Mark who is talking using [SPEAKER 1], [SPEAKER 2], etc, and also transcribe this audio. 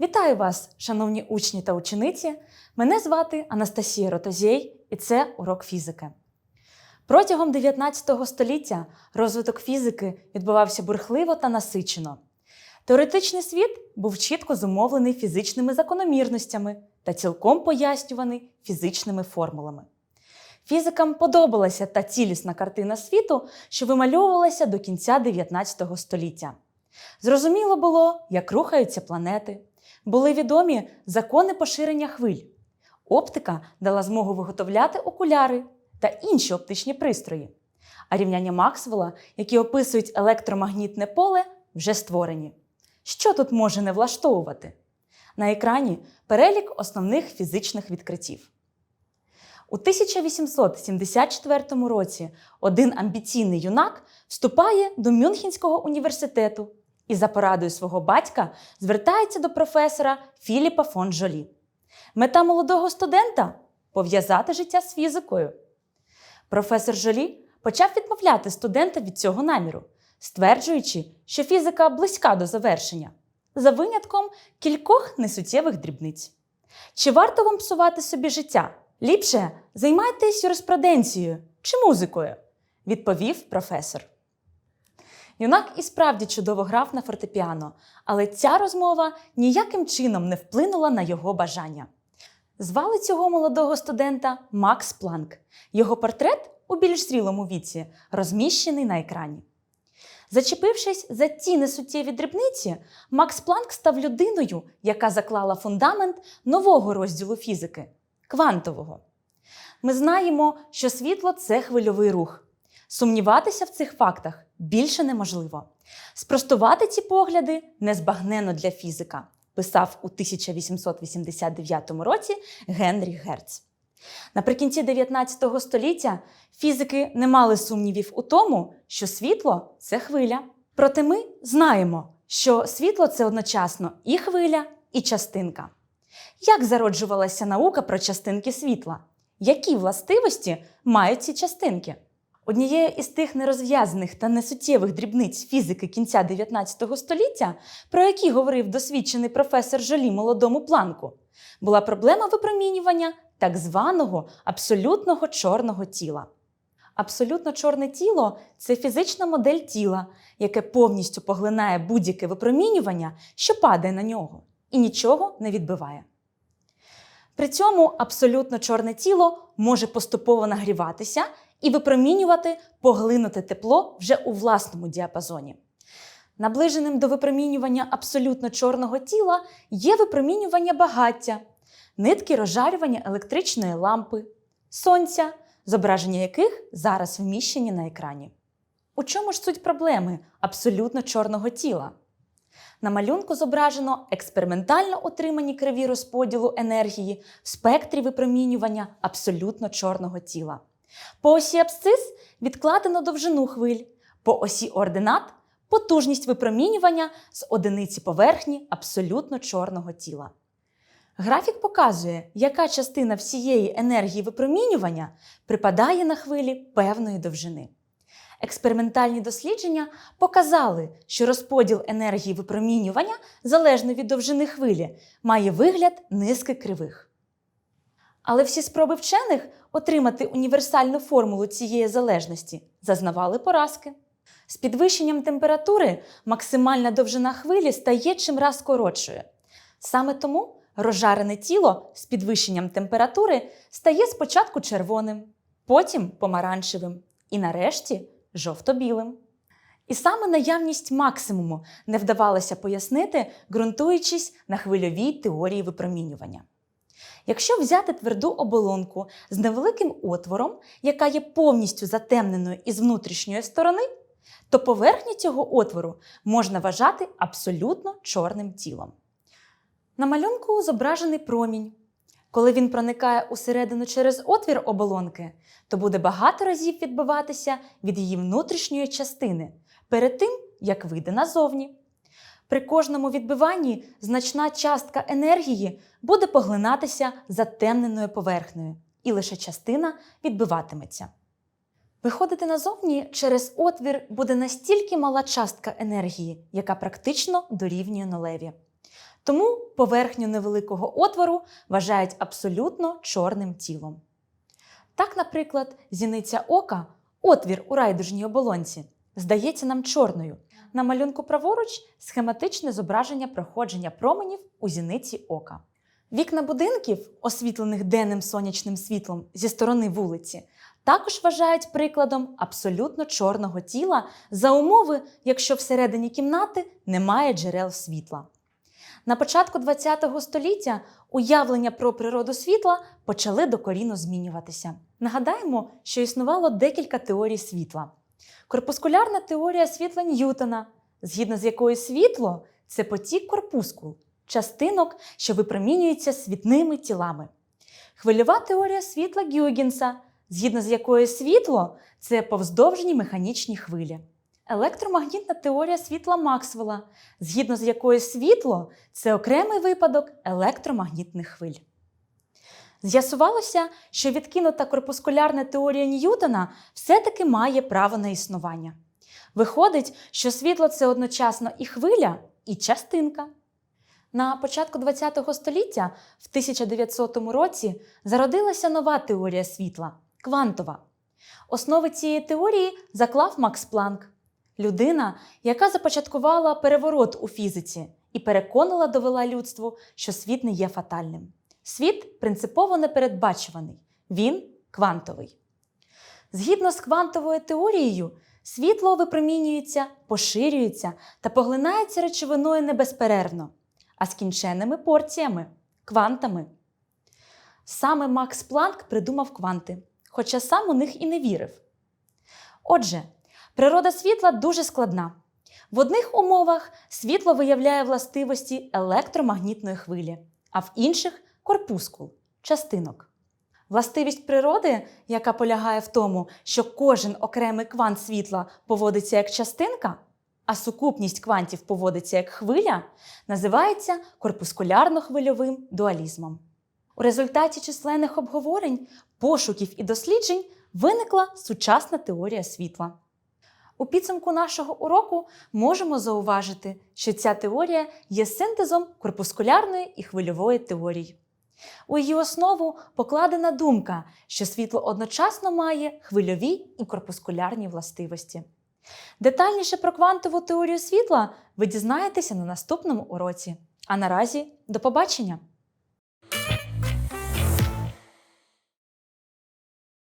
[SPEAKER 1] Вітаю вас, шановні учні та учениці! Мене звати Анастасія Ротозєй, і це урок фізики. Протягом 19 століття розвиток фізики відбувався бурхливо та насичено. Теоретичний світ був чітко зумовлений фізичними закономірностями та цілком пояснюваний фізичними формулами. Фізикам подобалася та цілісна картина світу, що вимальовувалася до кінця 19 століття. Зрозуміло було, як рухаються планети, були відомі закони поширення хвиль. Оптика дала змогу виготовляти окуляри та інші оптичні пристрої. А рівняння Максвелла, які описують електромагнітне поле, вже створені. Що тут може не влаштовувати? На екрані перелік основних фізичних відкриттів. У 1874 році один амбіційний юнак вступає до Мюнхенського університету і за порадою свого батька звертається до професора Філіпа фон Жолі. Мета молодого студента пов'язати життя з фізикою. Професор Жолі почав відмовляти студента від цього наміру, стверджуючи, що фізика близька до завершення, за винятком кількох несуттєвих дрібниць. Чи варто вам псувати собі життя? Ліпше займайтесь юриспруденцією чи музикою, відповів професор. Юнак і справді чудово грав на фортепіано, але ця розмова ніяким чином не вплинула на його бажання. Звали цього молодого студента Макс Планк. Його портрет у більш зрілому віці розміщений на екрані. Зачепившись за ці несуттєві дрібниці, Макс Планк став людиною, яка заклала фундамент нового розділу фізики квантового. Ми знаємо, що світло це хвильовий рух. Сумніватися в цих фактах більше неможливо. Спростувати ці погляди незбагненно для фізика, писав у 1889 році Генрі Герц. Наприкінці 19 століття фізики не мали сумнівів у тому, що світло це хвиля. Проте ми знаємо, що світло це одночасно і хвиля, і частинка. Як зароджувалася наука про частинки світла? Які властивості мають ці частинки? Однією із тих нерозв'язаних та несуттєвих дрібниць фізики кінця 19 століття, про які говорив досвідчений професор Жолі молодому планку, була проблема випромінювання так званого абсолютного чорного тіла. Абсолютно чорне тіло це фізична модель тіла, яке повністю поглинає будь-яке випромінювання, що падає на нього, і нічого не відбиває. При цьому абсолютно чорне тіло може поступово нагріватися і випромінювати поглинуте тепло вже у власному діапазоні. Наближеним до випромінювання абсолютно чорного тіла є випромінювання багаття, нитки розжарювання електричної лампи, сонця, зображення яких зараз вміщені на екрані. У чому ж суть проблеми абсолютно чорного тіла? На малюнку зображено експериментально отримані криві розподілу енергії в спектрі випромінювання абсолютно чорного тіла. По осі абсцис відкладено довжину хвиль, по осі ординат потужність випромінювання з одиниці поверхні абсолютно чорного тіла. Графік показує, яка частина всієї енергії випромінювання припадає на хвилі певної довжини. Експериментальні дослідження показали, що розподіл енергії випромінювання залежно від довжини хвилі має вигляд низки кривих. Але всі спроби вчених отримати універсальну формулу цієї залежності зазнавали поразки. З підвищенням температури максимальна довжина хвилі стає чимраз коротшою. Саме тому розжарене тіло з підвищенням температури стає спочатку червоним, потім помаранчевим і нарешті жовто-білим. І саме наявність максимуму не вдавалося пояснити, ґрунтуючись на хвильовій теорії випромінювання. Якщо взяти тверду оболонку з невеликим отвором, яка є повністю затемненою із внутрішньої сторони, то поверхню цього отвору можна вважати абсолютно чорним тілом. На малюнку зображений промінь. Коли він проникає усередину через отвір оболонки, то буде багато разів відбиватися від її внутрішньої частини перед тим, як вийде назовні. При кожному відбиванні значна частка енергії буде поглинатися затемненою поверхнею, і лише частина відбиватиметься. Виходити назовні через отвір буде настільки мала частка енергії, яка практично дорівнює нулеві. Тому поверхню невеликого отвору вважають абсолютно чорним тілом. Так, наприклад, зіниця ока, отвір у райдужній оболонці, здається нам чорною. На малюнку праворуч схематичне зображення проходження променів у зіниці ока. Вікна будинків, освітлених денним сонячним світлом зі сторони вулиці, також вважають прикладом абсолютно чорного тіла за умови, якщо всередині кімнати немає джерел світла. На початку ХХ століття уявлення про природу світла почали докорінно змінюватися. Нагадаємо, що існувало декілька теорій світла. Корпускулярна теорія світла Ньютона, згідно з якою світло це потік корпускул, частинок, що випромінюються світними тілами. Хвильова теорія світла Гюйгенса, згідно з якою світло це повздовжні механічні хвилі. Електромагнітна теорія світла Максвелла, згідно з якою світло це окремий випадок електромагнітних хвиль. З'ясувалося, що відкинута корпускулярна теорія Ньютона все-таки має право на існування. Виходить, що світло це одночасно і хвиля, і частинка. На початку ХХ століття, в 1900 році, зародилася нова теорія світла квантова. Основи цієї теорії заклав Макс Планк, людина, яка започаткувала переворот у фізиці і переконала довела людству, що світ не є фатальним. Світ принципово непередбачуваний, він квантовий. Згідно з квантовою теорією, світло випромінюється, поширюється та поглинається речовиною не безперервно, а скінченними порціями квантами. Саме Макс Планк придумав кванти, хоча сам у них і не вірив. Отже, природа світла дуже складна. В одних умовах світло виявляє властивості електромагнітної хвилі, а в інших корпускул частинок. Властивість природи, яка полягає в тому, що кожен окремий квант світла поводиться як частинка, а сукупність квантів поводиться як хвиля, називається корпускулярно-хвильовим дуалізмом. У результаті численних обговорень, пошуків і досліджень виникла сучасна теорія світла. У підсумку нашого уроку можемо зауважити, що ця теорія є синтезом корпускулярної і хвильової теорій. У її основу покладена думка, що світло одночасно має хвильові і корпускулярні властивості. Детальніше про квантову теорію світла ви дізнаєтеся на наступному уроці. А наразі до побачення!